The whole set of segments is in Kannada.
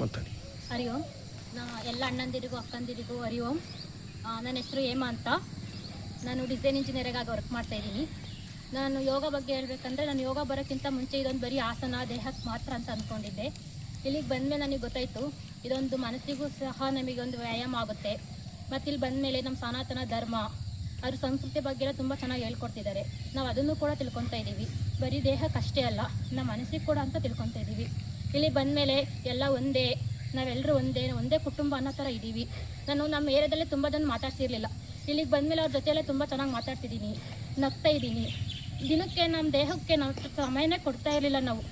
ಮಾತಾಡಿ. ಹರಿ ಓಂ. ನಾ ಎಲ್ಲ ಅಣ್ಣಂದಿರಿಗೂ, ಅಕ್ಕಂದಿರಿಗೂ ಹರಿ ಓಂ. ನನ್ನ ಹೆಸರು ಹೇಮಾ ಅಂತ. ನಾನು ಡಿಸೈನ್ ಇಂಜಿನಿಯರಿಂಗಾಗಿ ವರ್ಕ್ ಮಾಡ್ತಾ ಇದ್ದೀನಿ. ನಾನು ಯೋಗ ಬಗ್ಗೆ ಹೇಳಬೇಕಂದ್ರೆ, ನಾನು ಯೋಗ ಬರೋಕ್ಕಿಂತ ಮುಂಚೆ ಇದೊಂದು ಬರೀ ಆಸನ ದೇಹಕ್ಕೆ ಮಾತ್ರ ಅಂತ ಅಂದ್ಕೊಂಡಿದ್ದೆ ಇಲ್ಲಿಗೆ ಬಂದಮೇಲೆ ನನಗೆ ಗೊತ್ತಾಯ್ತು, ಇದೊಂದು ಮನಸ್ಸಿಗೂ ಸಹ ನಮಗೊಂದು ವ್ಯಾಯಾಮ ಆಗುತ್ತೆ. ಮತ್ತು ಇಲ್ಲಿ ಬಂದಮೇಲೆ ನಮ್ಮ ಸನಾತನ ಧರ್ಮ ಅವ್ರ ಸಂಸ್ಕೃತಿ ಬಗ್ಗೆ ಎಲ್ಲ ತುಂಬ ಚೆನ್ನಾಗಿ ಹೇಳ್ಕೊಡ್ತಿದ್ದಾರೆ. ನಾವು ಅದನ್ನು ಕೂಡ ತಿಳ್ಕೊತಾ ಇದ್ದೀವಿ ಬರೀ ದೇಹಕ್ಕಷ್ಟೇ ಅಲ್ಲ, ನಮ್ಮ ಮನಸ್ಸಿಗೆ ಕೂಡ ಅಂತ ತಿಳ್ಕೊತಾ ಇದ್ದೀವಿ ಇಲ್ಲಿ ಬಂದಮೇಲೆ ಎಲ್ಲ ಒಂದೇ ನಾವೆಲ್ಲರೂ ಒಂದೇ ಒಂದೇ ಕುಟುಂಬ ಅನ್ನೋ ಥರ ಇದ್ದೀವಿ. ನಾನು ನಮ್ಮ ಏರಿಯಾದಲ್ಲೇ ತುಂಬ ಜನ ಮಾತಾಡ್ತಿರ್ಲಿಲ್ಲ ಇಲ್ಲಿಗೆ ಬಂದಮೇಲೆ ಅವ್ರ ಜೊತೆಯಲ್ಲೇ ತುಂಬ ಚೆನ್ನಾಗಿ ಮಾತಾಡ್ತಿದ್ದೀನಿ, ನಗ್ತಾ ಇದ್ದೀನಿ. ದಿನಕ್ಕೆ ನಮ್ಮ ದೇಹಕ್ಕೆ ನಾವು ಸಮಯನೇ ಕೊಡ್ತಾ ಇರಲಿಲ್ಲ ನಾವು.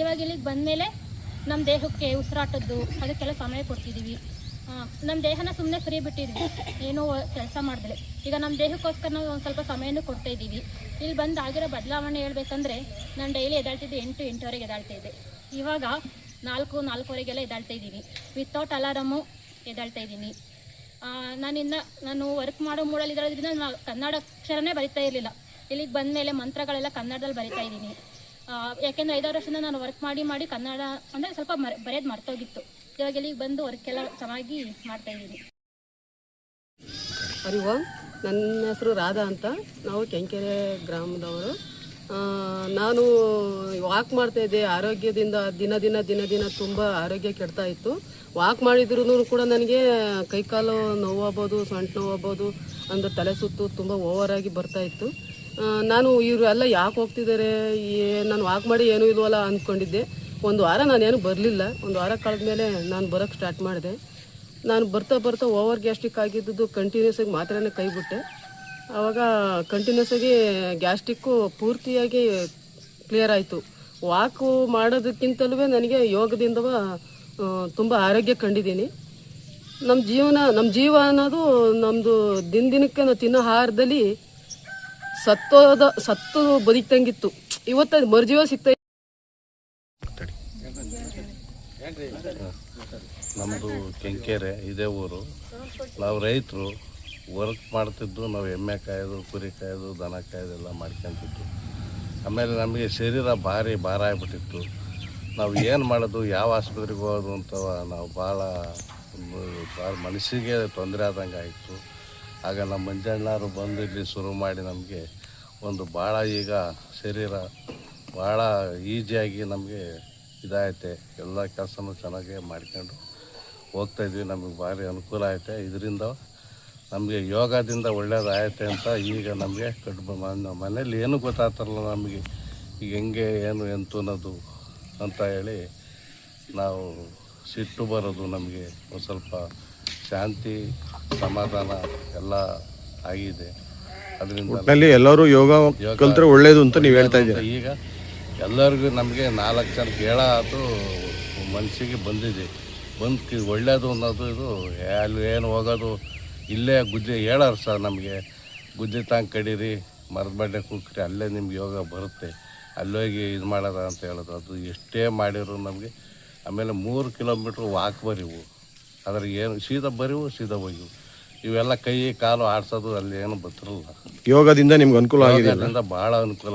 ಇವಾಗ ಇಲ್ಲಿಗೆ ಬಂದಮೇಲೆ ನಮ್ಮ ದೇಹಕ್ಕೆ ಉಸಿರಾಟದ್ದು, ಅದಕ್ಕೆಲ್ಲ ಸಮಯ ಕೊಡ್ತಿದ್ದೀವಿ ನಮ್ಮ ದೇಹನ ಸುಮ್ಮನೆ ಫ್ರೀ ಬಿಟ್ಟಿದ್ವಿ. ಏನೋ ಕೆಲಸ ಮಾಡಿದ್ರೆ ಈಗ ನಮ್ಮ ದೇಹಕ್ಕೋಸ್ಕರ ನಾವು ಒಂದು ಸ್ವಲ್ಪ ಸಮಯನೂ ಕೊಡ್ತಾ ಇದ್ದೀವಿ. ಇಲ್ಲಿ ಬಂದು ಆಗಿರೋ ಬದಲಾವಣೆ ಹೇಳ್ಬೇಕಂದ್ರೆ, ನಾನು ಡೈಲಿ ಎದಾಳ್ತಿದ್ದೆ ಎಂಟು, ಎಂಟುವರೆಗೆ ಎದಾಳ್ತಾ ಇದ್ದೆ. ಇವಾಗ ನಾಲ್ಕು, ನಾಲ್ಕುವರೆಗೆಲ್ಲ ಎದ್ದಾಳ್ತಾ ಇದ್ದೀನಿ. ವಿತೌಟ್ ಅಲಾರಮು ಎದ್ದಾಳ್ತಾ ಇದ್ದೀನಿ. ನಾನಿನ್ನ, ನಾನು ವರ್ಕ್ ಮಾಡೋ ಮೂಡಲ್ಲಿ ಇರೋದ್ರಿಂದ ನಾನು ಕನ್ನಡ ಅಕ್ಷರನೇ ಬರಿತಾ ಇರಲಿಲ್ಲ. ಇಲ್ಲಿಗೆ ಬಂದ ಮೇಲೆ ಮಂತ್ರಗಳೆಲ್ಲ ಕನ್ನಡದಲ್ಲಿ ಬರಿತಾ ಇದ್ದೀನಿ. ಯಾಕೆಂದರೆ ಐದಾರು ವರ್ಷದಿಂದ ನಾನು ವರ್ಕ್ ಮಾಡಿ ಮಾಡಿ ಕನ್ನಡ ಅಂದರೆ ಸ್ವಲ್ಪ ಮರ್ ಬರೆಯೋದು ಮರ್ತೋಗಿತ್ತು. ಇವಾಗ ಇಲ್ಲಿಗೆ ಬಂದು ವರ್ಕ್ ಎಲ್ಲ ಚೆನ್ನಾಗಿ ಮಾಡ್ತಾ ಇದ್ದೀನಿ. ಹರಿ ನನ್ನ ಹೆಸರು ರಾಧಾ ಅಂತ. ನಾವು ಕೆಂಕೆರೆ ಗ್ರಾಮದವರು. ನಾನು ವಾಕ್ ಮಾಡ್ತಾ ಇದ್ದೆ. ಆರೋಗ್ಯದಿಂದ ದಿನ ದಿನ ದಿನ ದಿನ ತುಂಬ ಆರೋಗ್ಯ ಕೆಡ್ತಾ ಇತ್ತು. ವಾಕ್ ಮಾಡಿದ್ರು ಕೂಡ ನನಗೆ ಕೈಕಾಲು ನೋವಾಗ್ಬೋದು, ಸೊಂಟ ನೋವಾಗ್ಬೋದು ಅಂದ್ರೆ ತಲೆ ಸುತ್ತು ತುಂಬ ಓವರ್ ಆಗಿ ಬರ್ತಾ ಇತ್ತು. ನಾನು ಇವರು ಎಲ್ಲ ಯಾಕೆ ಹೋಗ್ತಿದ್ದಾರೆ? ಏ- ನಾನು ವಾಕ್ ಮಾಡಿ ಏನೂ ಇಲ್ವಲ್ಲ ಅಂದ್ಕೊಂಡಿದ್ದೆ ಒಂದು ವಾರ ನಾನೇನು ಬರಲಿಲ್ಲ. ಒಂದು ವಾರ ಕಳೆದ್ಮೇಲೆ ನಾನು ಬರೋಕ್ಕೆ ಸ್ಟಾರ್ಟ್ ಮಾಡಿದೆ. ನಾನು ಬರ್ತಾ ಬರ್ತಾ ಓವರ್ ಗ್ಯಾಸ್ಟ್ರಿಕ್ ಆಗಿದ್ದು ಕಂಟಿನ್ಯೂಸ್ ಆಗಿ ಮಾತ್ರನೇ ಕೈ ಬಿಟ್ಟೆ ಆವಾಗ ಕಂಟಿನ್ಯೂಸ್ ಆಗಿ ಗ್ಯಾಸ್ಟ್ರಿಕ್ಕು ಪೂರ್ತಿಯಾಗಿ ಕ್ಲಿಯರ್ ಆಯಿತು. ವಾಕು ಮಾಡೋದಕ್ಕಿಂತಲೂ ನನಗೆ ಯೋಗದಿಂದ ತುಂಬ ಆರೋಗ್ಯ ಕಂಡಿದ್ದೀನಿ. ನಮ್ಮ ಜೀವನ ನಮ್ಮ ಜೀವ ಅನ್ನೋದು ನಮ್ಮದು ದಿನ ದಿನಕ್ಕೆ ನಾವು ತಿನ್ನೋ ಆಹಾರದಲ್ಲಿ ಸತ್ತೋದ, ಸತ್ತು ಬದುಕ್ತಂಗಿತ್ತು ಇವತ್ತು ಅದು ಮರುಜೀವ ಸಿಗ್ತಾ ನಮ್ಮದು ಕೆಂಕೆರೆ, ಇದೇ ಊರು. ನಾವು ರೈತರು ವರ್ಕ್ ಮಾಡ್ತಿದ್ದು, ನಾವು ಎಮ್ಮೆ ಕಾಯೋದು, ಕುರಿ ಕಾಯೋದು, ದನ ಕಾಯೋದು ಎಲ್ಲ ಮಾಡ್ಕೊಂತಿದ್ದು. ಆಮೇಲೆ ನಮಗೆ ಶರೀರ ಭಾರಿ ಭಾರ ಆಗಿಬಿಟ್ಟಿತ್ತು. ನಾವು ಏನು ಮಾಡೋದು, ಯಾವ ಆಸ್ಪತ್ರೆಗೆ ಹೋಗೋದು ಅಂತ ನಾವು ಭಾಳ ಭಾಳ ಮನಸ್ಸಿಗೆ ತೊಂದರೆ ಆದಂಗೆ ಆಯಿತು. ಆಗ ನಮ್ಮ ಮಂಜಣ್ಣರು ಬಂದು ಇಲ್ಲಿ ಶುರು ಮಾಡಿ ನಮಗೆ ಒಂದು ಭಾಳ ಈಗ ಶರೀರ ಭಾಳ ಈಸಿಯಾಗಿ ನಮಗೆ ಇದಾಯ್ತೆ. ಎಲ್ಲ ಕೆಲಸನೂ ಚೆನ್ನಾಗಿ ಮಾಡ್ಕೊಂಡು ಹೋಗ್ತಾಯಿದ್ವಿ ನಮಗೆ ಭಾರಿ ಅನುಕೂಲ ಐತೆ ಇದರಿಂದ ನಮಗೆ ಯೋಗದಿಂದ ಒಳ್ಳೇದಾಯತೆ ಅಂತ ಈಗ ನಮಗೆ ಕಟ್ಟು ಮನೇಲಿ ಏನು ಗೊತ್ತಾಗ್ತಾರಲ್ಲ ನಮಗೆ? ಈಗ ಹೆಂಗೆ ಏನು ಎಂತು ಅನ್ನೋದು ಅಂತ ಹೇಳಿ ನಾವು ಸಿಟ್ಟು ಬರೋದು ನಮಗೆ ಒಂದು ಸ್ವಲ್ಪ ಶಾಂತಿ ಸಮಾಧಾನ ಎಲ್ಲ ಆಗಿದೆ. ಅದರಿಂದ ಎಲ್ಲರೂ ಯೋಗ ಕಲ್ತ್ರೆ ಒಳ್ಳೇದು ಅಂತ ನೀವು ಹೇಳ್ತಾ ಇದ್ದೀರಾ? ಈಗ ಎಲ್ಲರಿಗೂ ನಮಗೆ ನಾಲ್ಕು ಜನ ಕೇಳ ಅದು ಮನಸ್ಸಿಗೆ ಬಂದಿದೆ. ಬಂದು ಒಳ್ಳೇದು ಅನ್ನೋದು ಇದು ಅಲ್ಲಿ ಏನು ಹೋಗೋದು ಇಲ್ಲೇ ಗುಜ್ಜೆ ಹೇಳೋರು ಸರ್ ನಮಗೆ. ಗುಜ್ಜೆ ತಾಂಗ್ ಕಡೀರಿ ಮರದ ಬಡ್ಡೆ ಕುಕ್ರಿ ಅಲ್ಲೇ ನಿಮ್ಗೆ ಯೋಗ ಬರುತ್ತೆ. ಅಲ್ಲೋಗಿ ಇದು ಮಾಡೋದ ಅಂತ ಹೇಳೋದು. ಅದು ಎಷ್ಟೇ ಮಾಡಿದ್ರು ನಮಗೆ ಆಮೇಲೆ ಮೂರು ಕಿಲೋಮೀಟ್ರ್ ವಾಕ್ ಬರೀವು. ಅದ್ರ ಏನು ಸೀದಾ ಬರೀವು ಸೀದಾ ಹೋಗಿವು ಇವೆಲ್ಲ ಕೈ ಕಾಲು ಆಡ್ಸೋದು ಅಲ್ಲಿ ಏನು ಬರ್ತಿರಲ್ಲ ಯೋಗದಿಂದ ನಿಮ್ಗೆ ಅನುಕೂಲ ಆಗಿದೆ ಅದರಿಂದ ಭಾಳ ಅನುಕೂಲ